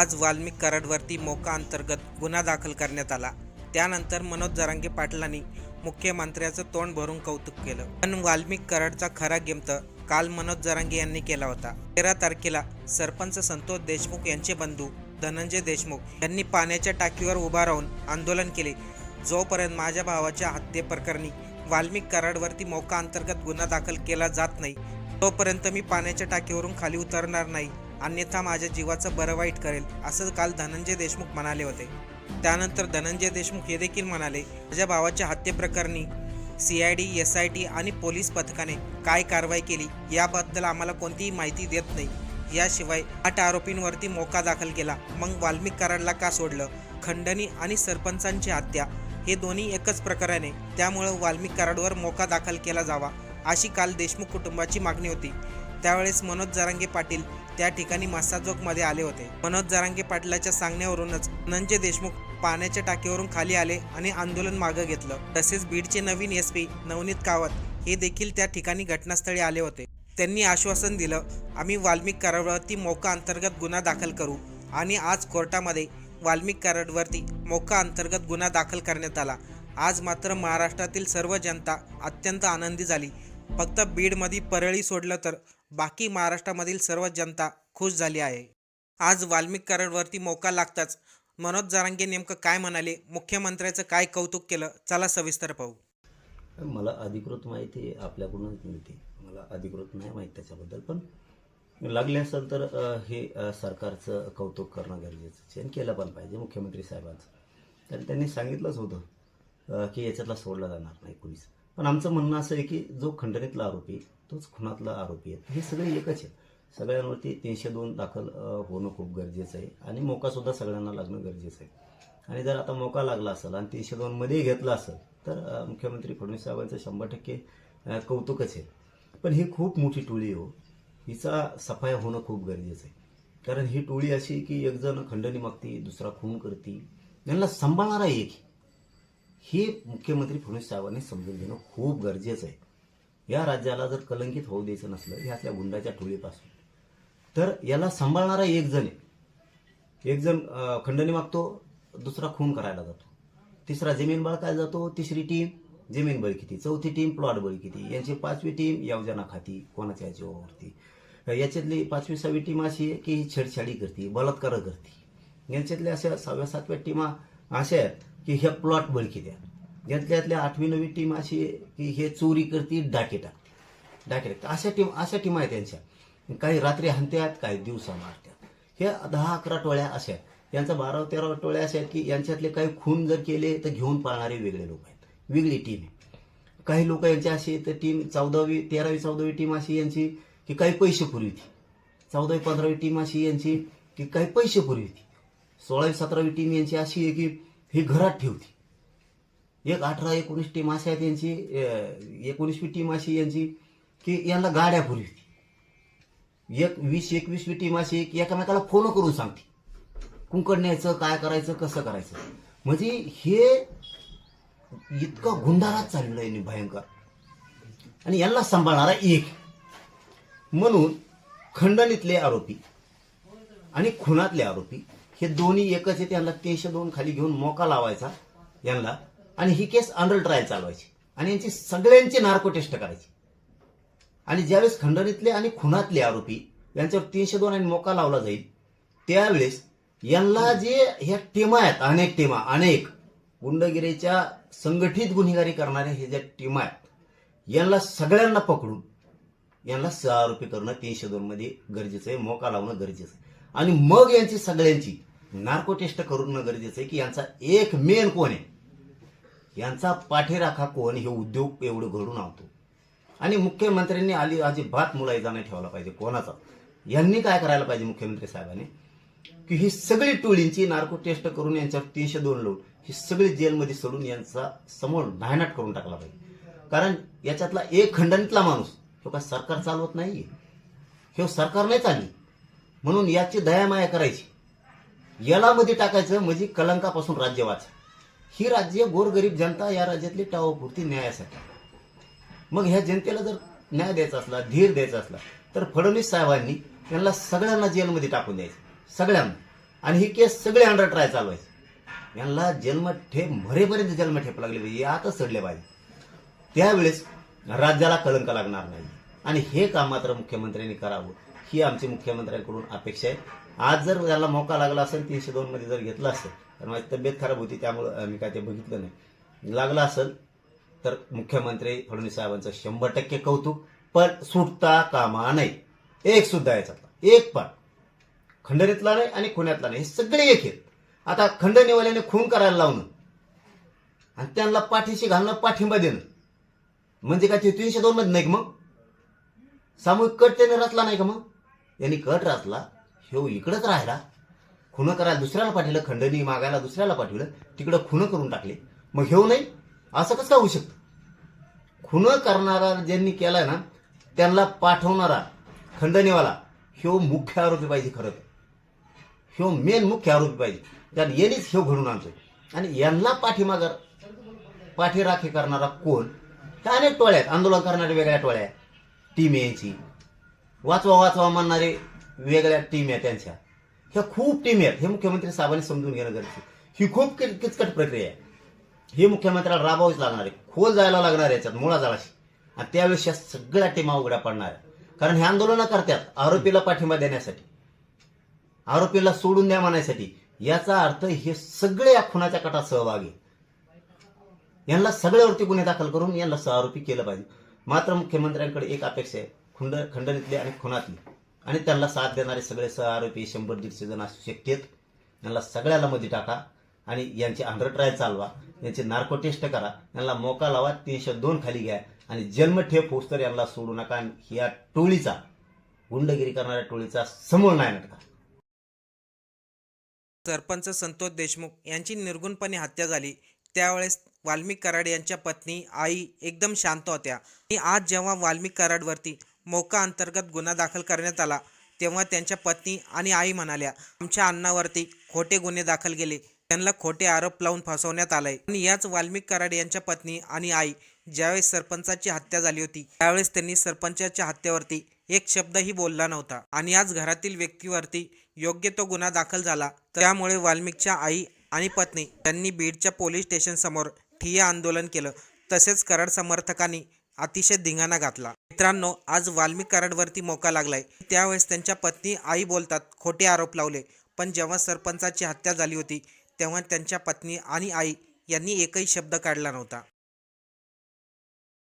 आज वाल्मिक कराडवरती मोका अंतर्गत गुन्हा दाखल करण्यात आला. त्यानंतर मनोज जरांगे पाटलांनी मुख्यमंत्र्याचं तोंड भरून कौतुक केलं. पण वाल्मिक कराडचा खरा गेमत काल मनोज जरांगे यांनी केला होता. तेरा तारखेला सरपंच संतोष देशमुख यांचे बंधू धनंजय देशमुख यांनी पाण्याच्या टाकीवर उभा राहून आंदोलन केले. जोपर्यंत माझ्या भावाच्या हत्येप्रकरणी वाल्मिक कराडवरती मोका अंतर्गत गुन्हा दाखल केला जात नाही तोपर्यंत मी पाण्याच्या टाकीवरून खाली उतरणार नाही अन्यथा माझ्या जीवाचं बरं वाईट करेल असं काल धनंजय देशमुख म्हणाले होते. त्यानंतर धनंजय देशमुख हे देखील म्हणाले माझ्या भावाच्या हत्येप्रकरणी C I D S I T आणि पोलीस पथकाने काय कारवाई केली याबद्दल आम्हाला कोणतीही माहिती देत नाही. याशिवाय आठ आरोपींवरती मोका दाखल केला. मग वाल्मिक कराडला का सोडलं? खंडणी आणि सरपंचांची हत्या हे दोन्ही एकच प्रकाराने त्यामुळं वाल्मिक कराडवर मोका दाखल केला जावा अशी काल देशमुख कुटुंबाची मागणी होती. त्यावेळेस मनोज जरांगे पाटील त्या ठिकाणी मसाजोगमध्ये आले होते. मनोज जरांगे पाटलाच्या सांगण्यावरूनच धनंजय देशमुख पाण्याच्या टाकीवरून खाली आले आणि आंदोलन मागं घेतलं. तसेच बीडचे नवीन एस पी नवनीत कावत हे देखील त्या ठिकाणी घटनास्थळी आले होते. त्यांनी आश्वासन दिलं आम्ही वाल्मिक करारवरती मोका अंतर्गत गुन्हा दाखल करू आणि आज कोर्टामध्ये वाल्मिक करारवरती मोका अंतर्गत गुन्हा दाखल करण्यात आला. आज मात्र महाराष्ट्रातील सर्व जनता अत्यंत आनंदी झाली. फक्त बीडमध्ये परळी सोडलं तर बाकी महाराष्ट्रामधील सर्व जनता खुश झाली आहे. आज वाल्मिक कराडवरती मोका लागताच मनोज जारांगे नेमकं काय म्हणाले? मुख्यमंत्र्याचं काय कौतुक केलं? चला सविस्तर पाहू. मला अधिकृत माहिती आपल्याकडूनच मिळते. मला अधिकृत नाही माहीत त्याच्याबद्दल पण लागले असेल तर हे सरकारचं कौतुक करणं गरजेचं आहे. आणि केलं पण पाहिजे. मुख्यमंत्री साहेबांचं. तर त्यांनी सांगितलंच होतं की याच्यातला सोडला जाणार नाही पोलीस पण आमचं म्हणणं असं आहे की जो खंडणीतला आरोपी तोच खुनातला आरोपी आहे. हे सगळे एकच आहे. सगळ्यांवरती तीनशे दोन दाखल होणं खूप गरजेचं आहे. आणि मोकासुद्धा सगळ्यांना लागणं गरजेचं आहे. आणि जर आता मोका लागला असेल आणि तीनशे दोनमध्ये घेतला असेल तर मुख्यमंत्री फडणवीस साहेबांचं शंभर टक्के कौतुकच आहे. पण ही खूप मोठी टोळी हो. हिचा सफाया होणं खूप गरजेचं आहे. कारण ही टोळी अशी की एकजण खंडणी मागती दुसरा खून करती. यांना सांभाळणारा एक आहे. हे मुख्यमंत्री फडणवीस साहेबांनी समजून घेणं खूप गरजेचं आहे. या राज्याला जर कलंकित होऊ द्यायचं नसलं ह्यातल्या गुंडाच्या टोळीपासून. तर याला सांभाळणारा एक जण आहे. एक जण खंडणी मागतो दुसरा खून करायला जातो. तिसरा जमीन बळकायला जातो तिसरी टीम जमीन बळकिती. चौथी टीम प्लॉट बळकिती. यांची पाचवी टीम योजना खाती कोणाच्या याच्यावरती? याच्यातली पाचवी सहावी टीम अशी आहे की छेडछाडी करते बलात्कार करते. यांच्यातल्या अशा सहाव्या सातव्या टीमा अशा आहेत की ह्या प्लॉट बळकी द्या यातल्यातल्या आठवी नववी टीम अशी की हे चोरी करते डाके टाकते. डाके टाकते. अशा टीम अशा टीम आहेत त्यांच्या काही रात्री हाणत्यात काही दिवसा मारतात हे दहा अकरा टोळ्या अशा आहेत. यांचा बारा तेरा टोळ्या अशा आहेत की यांच्यातले काही खून जर केले तर घेऊन पाळणारे वेगळे लोक आहेत. वेगळी टीम आहे. काही लोक यांची अशी तर टीम चौदावी तेरावी चौदावी टीम अशी यांची की काही पैसे पुरविती. चौदावी पंधरावी टीम अशी यांची की काही पैसे पुरविती. सोळावी सतरावी टीम यांची अशी आहे की ही घरात ठेवती. एक अठरा एकोणीस टीम अशी आहेत यांची एकोणीसवी टीम अशी यांची की यांना गाड्या पुरविती. एक वीस एकवीसवी टीम अशी की एकामेकाला फोन करून सांगते. कुंकड न्यायचं काय करायचं कसं करायचं. म्हणजे हे इतकं गुंडारात चाललेलं आहे भयंकर. आणि यांना सांभाळणारा एक. म्हणून खंडणीतले आरोपी आणि खुनातले आरोपी हे दोन्ही एकच आहे त्यांना तीनशे दोन खाली घेऊन मोका लावायचा यांना. आणि ही केस अंडर ट्रायल चालवायची. आणि यांची सगळ्यांची नार्को टेस्ट करायची. आणि ज्यावेळेस खंडणीतले आणि खुनातले आरोपी यांच्यावर तीनशे दोन आणि मोका लावला जाईल त्यावेळेस यांना जे ह्या टीमा आहेत अनेक टीमा अनेक गुंडगिरीच्या संघटित गुन्हेगारी करणाऱ्या हे ज्या टीमा आहेत यांना सगळ्यांना पकडून यांना सहा आरोपी करणं तीनशे दोन मध्ये गरजेचं आहे मोका लावणं गरजेचं आहे. आणि मग यांची सगळ्यांची नार्को टेस्ट करून गरजेचं आहे की यांचा एक मेन कोण आहे? यांचा पाठीराखा कोण हे उद्योग एवढं घडून आवतो आणि मुख्यमंत्र्यांनी आली अजिबात मुलायचा नाही ठेवला पाहिजे कोणाचा? यांनी काय करायला पाहिजे मुख्यमंत्री साहेबांनी? की ही सगळी टोळींची नार्को टेस्ट करून यांच्यावर तीनशे दोन लोट ही सगळी जेलमध्ये सोडून यांचा समोर नायनाट करून टाकला पाहिजे. कारण याच्यातला एक खंडणीतला माणूस तो काय सरकार चालवत नाही हे सरकार नाही चालली. म्हणून याची दयामाया करायची. याला मध्ये टाकायचं म्हणजे कलंकापासून राज्य वाच. ही राज्य गोरगरीब जनता या राज्यातली टावापुरती न्यायासाठी मग ह्या जनतेला जर न्याय द्यायचा असला धीर द्यायचा असला तर फडणवीस साहेबांनी यांना सगळ्यांना जेलमध्ये टाकून द्यायचं. सगळ्यांना. आणि ही केस सगळे अंडर ट्राय चालू आहे यांना जन्मठेप मरेपर्यंत जन्मठेप लागली पाहिजे आता सडले पाहिजे. त्यावेळेस राज्याला कलंक लागणार नाही. आणि हे काम मात्र मुख्यमंत्र्यांनी करावं ही आमची मुख्यमंत्र्यांकडून अपेक्षा आहे. आज जर त्याला मौका लागला असेल तीनशे दोन मध्ये जर घेतला असेल तर माझी तब्येत खराब होती त्यामुळं मी काय ते बघितलं नाही. लागलं असेल तर मुख्यमंत्री फडणवीस साहेबांचं शंभर टक्के कौतुक पण सुटता कामा नाही एक सुद्धा याच्यातला एक पण. खंडणीतला नाही आणि खुण्यातला नाही. हे सगळे एक आहेत. आता खंडणीवाल्याने खून करायला लावणं. आणि त्यांना पाठीशी घालणं पाठिंबा देणं. म्हणजे काय ते तीनशे दोन मध्ये नाही का मग? सामूहिक कट त्याने रचला नाही का मग? यांनी कट रचला. ह्यो इकडंच राहिला खुनं करायला दुसऱ्याला पाठवलं खंडणी मागायला दुसऱ्याला पाठवलं तिकडं खुनं करून टाकले. मग ह्यो नाही असं कसं काय होऊ शकतं? खुनं करणारा ज्यांनी केलाय ना त्यांना पाठवणारा खंडणीवाला ह्यो मुख्य आरोपी पाहिजे खरं तर. ह्यो मेन मुख्य आरोपी पाहिजे. कारण यांनीच ह्यो घडून आणतोय आणि यांना पाठीमागर पाठीराखी करणारा कोण? त्या अनेक टोळ्या आहेत. आंदोलन करणाऱ्या वेगळ्या टोळ्या टीम यांची वाचवा वाचवा म्हणणारे वेगळ्या टीम आहे त्यांच्या. ह्या खूप टीम आहेत. हे मुख्यमंत्री साहेबांनी समजून घेणं गरजेचं ही खूप किचकट प्रक्रिया आहे. हे मुख्यमंत्र्याला राबावीच लागणार आहे. खोल जायला लागणार आहे याच्यात मुळा जाळाशी. आणि त्यावेळेस या सगळ्या टीमा उघड्या पडणार कारण हे आंदोलनं करतात आरोपीला पाठिंबा देण्यासाठी. आरोपीला सोडून द्या म्हणायसाठी. याचा अर्थ हे सगळे या खुनाच्या कटात सहभागी यांना सगळ्यावरती गुन्हे दाखल करून यांना सहआरोपी केलं पाहिजे. मात्र मुख्यमंत्र्यांकडे एक अपेक्षा आहे खुंड खंडणीतली आणि खुनातली. आणि त्यांना साथ देणारे सगळे सहआरोपी शंभर दीडशे जण असू शकतात. यांना सगळ्याला मध्ये टाका आणि यांची अंडर ट्रायल चालवा. यांचे नार्को टेस्ट करा. यांना मोका लावा तीनशे दोन खाली घ्या. आणि जन्मठेप होऊस तर यांना सोडू नका आणि या टोळीचा गुंडगिरी करणाऱ्या टोळीचा समोर नाही नका सरपंच संतोष देशमुख यांची निर्गुणपणे हत्या झाली. त्यावेळेस वाल्मिक कराड यांच्या पत्नी आई एकदम शांत होत्या. आणि आज जेव्हा वाल्मिक कराडवरती मोका अंतर्गत गुन्हा दाखल करण्यात आला. तेव्हा त्यांच्या पत्नी आणि आई म्हणाल्या आमच्या अण्णावरती खोटे गुन्हे दाखल केले. त्यांना खोटे आरोप लावून फसवण्यात आलंय. आणि याच वाल्मिक कराड यांच्या पत्नी आणि आई ज्यावेळेस सरपंचाची हत्या झाली होती त्यावेळेस त्यांनी सरपंचाच्या हत्येवरती एक शब्दही बोलला नव्हता. आणि आज घरातील व्यक्तीवरती योग्य तो गुन्हा दाखल झाला. त्यामुळे वाल्मिकच्या आई आणि पत्नी त्यांनी बीडच्या पोलीस स्टेशन समोर ठिय्या आंदोलन केलं. तसेच कराड समर्थकांनी अतिशय धिंगाणा घातला. मित्रांनो आज वाल्मिक कराडवरती मोका लागलाय. त्यावेळेस त्यांच्या पत्नी आई बोलतात खोटे आरोप लावले. पण जेव्हा सरपंचाची हत्या झाली होती तेव्हा त्यांच्या पत्नी आणि आई यांनी एकही शब्द काढला नव्हता.